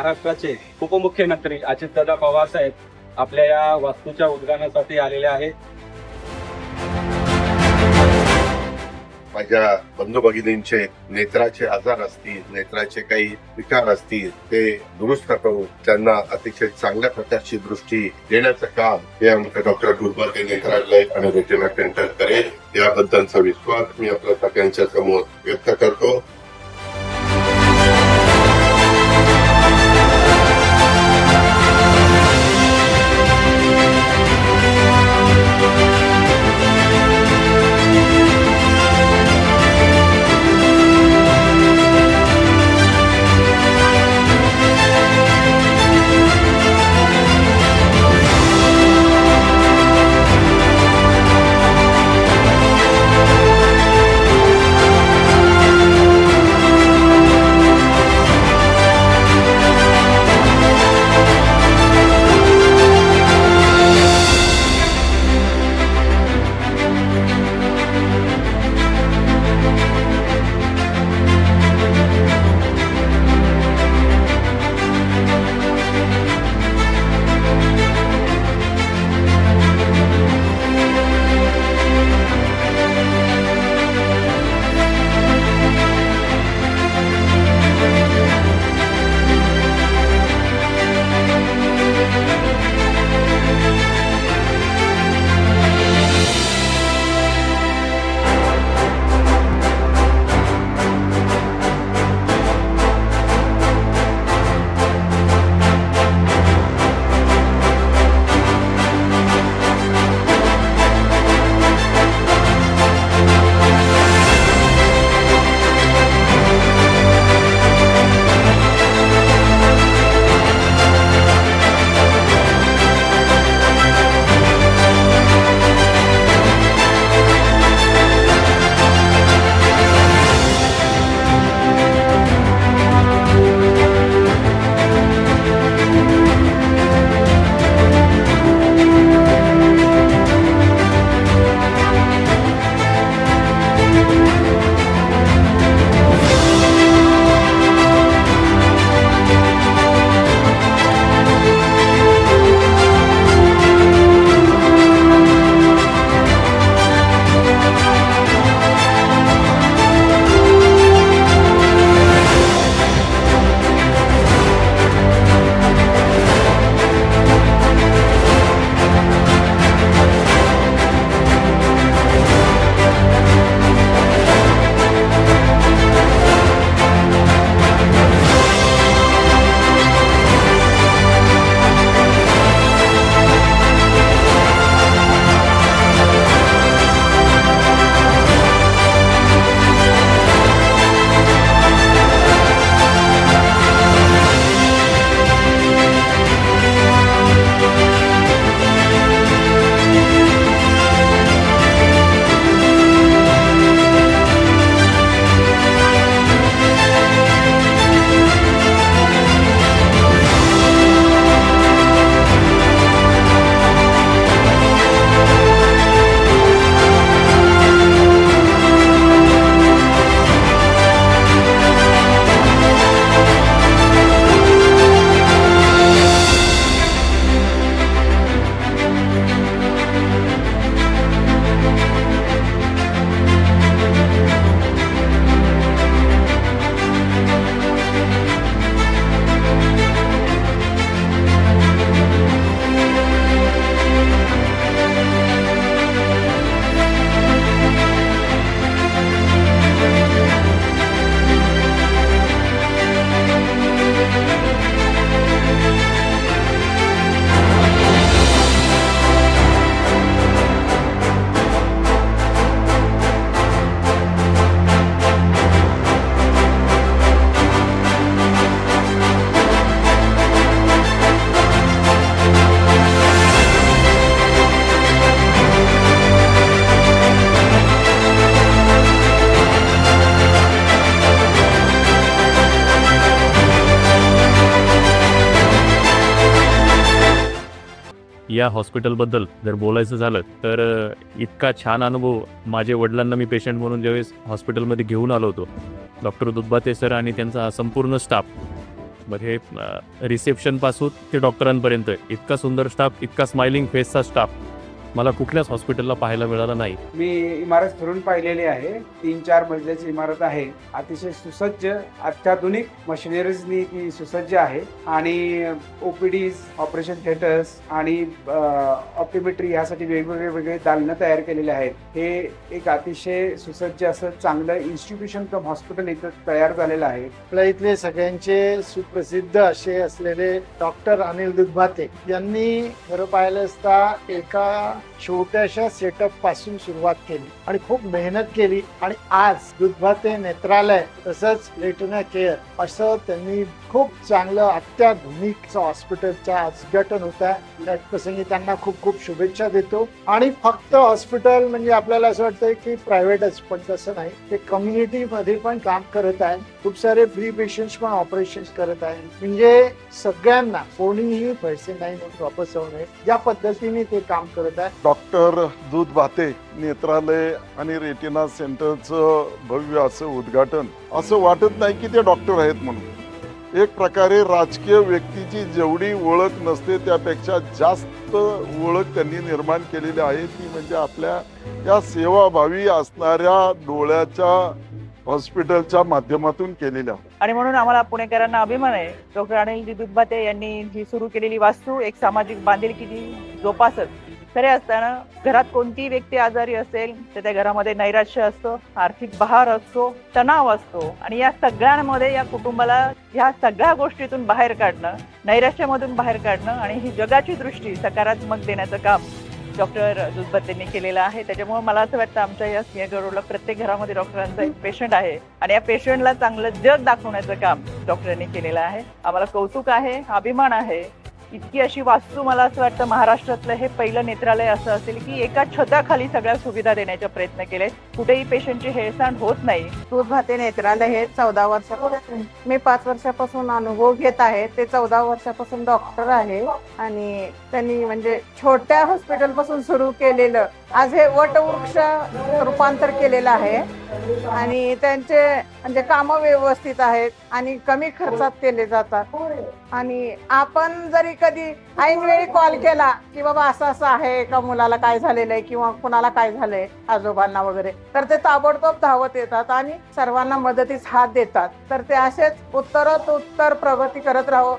महाराष्ट्राचे उपमुख्यमंत्री अजितदादा पवार साहेब आपल्या या वास्तूच्या उद्घाटनासाठी आलेले आहेत. माझ्या बंधू भगिनींचे नेत्राचे आजार असतील नेत्राचे काही विकार असतील ते दुरुस्त करून त्यांना अतिशय चांगल्या प्रकारची दृष्टी देण्याचं काम हे आमचं डॉक्टर गुरुबाते नेत्रालय आणि रेटिना सेंटर करेल. याबद्दलचा विश्वास मी आपल्या सगळ्यांच्या समोर व्यक्त या हॉस्पिटलबद्दल जर बोलायचं झालं तर इतका छान अनुभव माझे वडिलांना मी पेशंट म्हणून ज्यावेळेस हॉस्पिटलमध्ये घेऊन आलो होतो. डॉक्टर दुब्बाते सर आणि त्यांचा हा संपूर्ण स्टाफ म्हणजे रिसेप्शनपासून ते डॉक्टरांपर्यंत. इतका सुंदर स्टाफ इतका स्माइलिंग फेसचा स्टाफ मला कुठल्याच हॉस्पिटलला पाहायला मिळाला नाही. मी इमारत फिरून पाहिलेली आहे. तीन चार मजल्याची इमारत आहे. अतिशय सुसज्ज अत्याधुनिक मशिनरीजनी ती सुसज्ज आहे. आणि ओपीडीज ऑपरेशन थिएटर्स आणि ऑप्टिमेट्री यासाठी वेगवेगळे वेगळे दालनं तयार केलेले आहेत. हे एक अतिशय सुसज्ज असं चांगलं इन्स्टिट्यूशन कम हॉस्पिटल इथं तयार झालेलं आहे. आपल्या इथले सगळ्यांचे सुप्रसिद्ध असे असलेले डॉक्टर अनिल दुधभाते यांनी खरं पाहिलं असता एका छोट्याशा सेटअपपासून सुरुवात केली आणि खूप मेहनत केली. आणि आज दुधभाते नेत्रालय तसंच लेटना केअर असं त्यांनी खूप चांगलं अत्याधुनिक हॉस्पिटलचं उद्घाटन होत. आहे त्या प्रसंगी त्यांना खूप खूप शुभेच्छा देतो. आणि फक्त हॉस्पिटल म्हणजे आपल्याला असं वाटतं की प्रायव्हेटच पण तसं नाही. ते कम्युनिटी मध्ये पण काम करत आहे खूप सारे फ्री पेशंट्स पण ऑपरेशन करत आहे म्हणजे सगळ्यांना कोणीही पैसे नाही म्हणून वापस जाऊ नये. ज्या पद्धतीने ते काम करत आहे डॉक्टर दूध भाते नेत्रालय आणि रेटिना सेंटरचं भव्य असं उद्घाटन. असं वाटत नाही की ते डॉक्टर आहेत म्हणून. एक प्रकारे राजकीय व्यक्तीची जेवढी ओळख नसते त्यापेक्षा जास्त ओळख त्यांनी निर्माण केलेली आहे. ती म्हणजे आपल्या या सेवाभावी असणाऱ्या डोळ्याच्या हॉस्पिटलच्या माध्यमातून केलेल्या. आणि म्हणून आम्हाला पुणेकरांना अभिमान आहे. डॉक्टर अनिल दुधबाते यांनी ही सुरू केलेली वास्तू एक सामाजिक बांधिलकी जोपासत खरे असताना घरात कोणतीही व्यक्ती आजारी असेल तर त्या घरामध्ये नैराश्य असतो आर्थिक बहार असतो तणाव असतो. आणि या सगळ्यांमध्ये या कुटुंबाला ह्या सगळ्या गोष्टीतून बाहेर काढणं नैराश्यामधून बाहेर काढणं आणि ही जगाची दृष्टी सकारात्मक देण्याचं काम डॉक्टर दुधबत्तेंनी केलेलं आहे. त्याच्यामुळे मला असं वाटतं आमच्या या सिंहगड प्रत्येक घरामध्ये डॉक्टरांचा एक पेशंट आहे. आणि या पेशंटला चांगलं जग दाखवण्याचं काम डॉक्टरांनी केलेलं आहे. आम्हाला कौतुक आहे अभिमान आहे. इतकी अशी वास्तू मला असं वाटतं महाराष्ट्रातलं हे पहिलं नेत्रालय असं असेल की एका छताखाली सगळ्या सुविधा देण्याचा प्रयत्न केले. कुठेही पेशंटची हेळसांड होत नाही. दूध भाते नेत्रालय हे चौदा वर्षापासून मी पाच वर्षापासून अनुभव घेत आहे. ते चौदा वर्षापासून डॉक्टर आहे आणि त्यांनी म्हणजे छोट्या हॉस्पिटलपासून सुरू केलेलं. आज हे वटवृक्ष रूपांतर केलेलं आहे आणि त्यांचे म्हणजे कामं व्यवस्थित आहेत आणि कमी खर्चात केले जातात. आणि आपण जरी कधी ऐनवेळी कॉल केला की बाबा असं असं आहे का मुलाला काय झालेलं आहे किंवा कुणाला काय झालंय आजोबांना वगैरे. तर ते ताबडतोब धावत येतात आणि सर्वांना मदतीस हात देतात. तर ते असेच उत्तरोत्तर प्रगती करत राहो.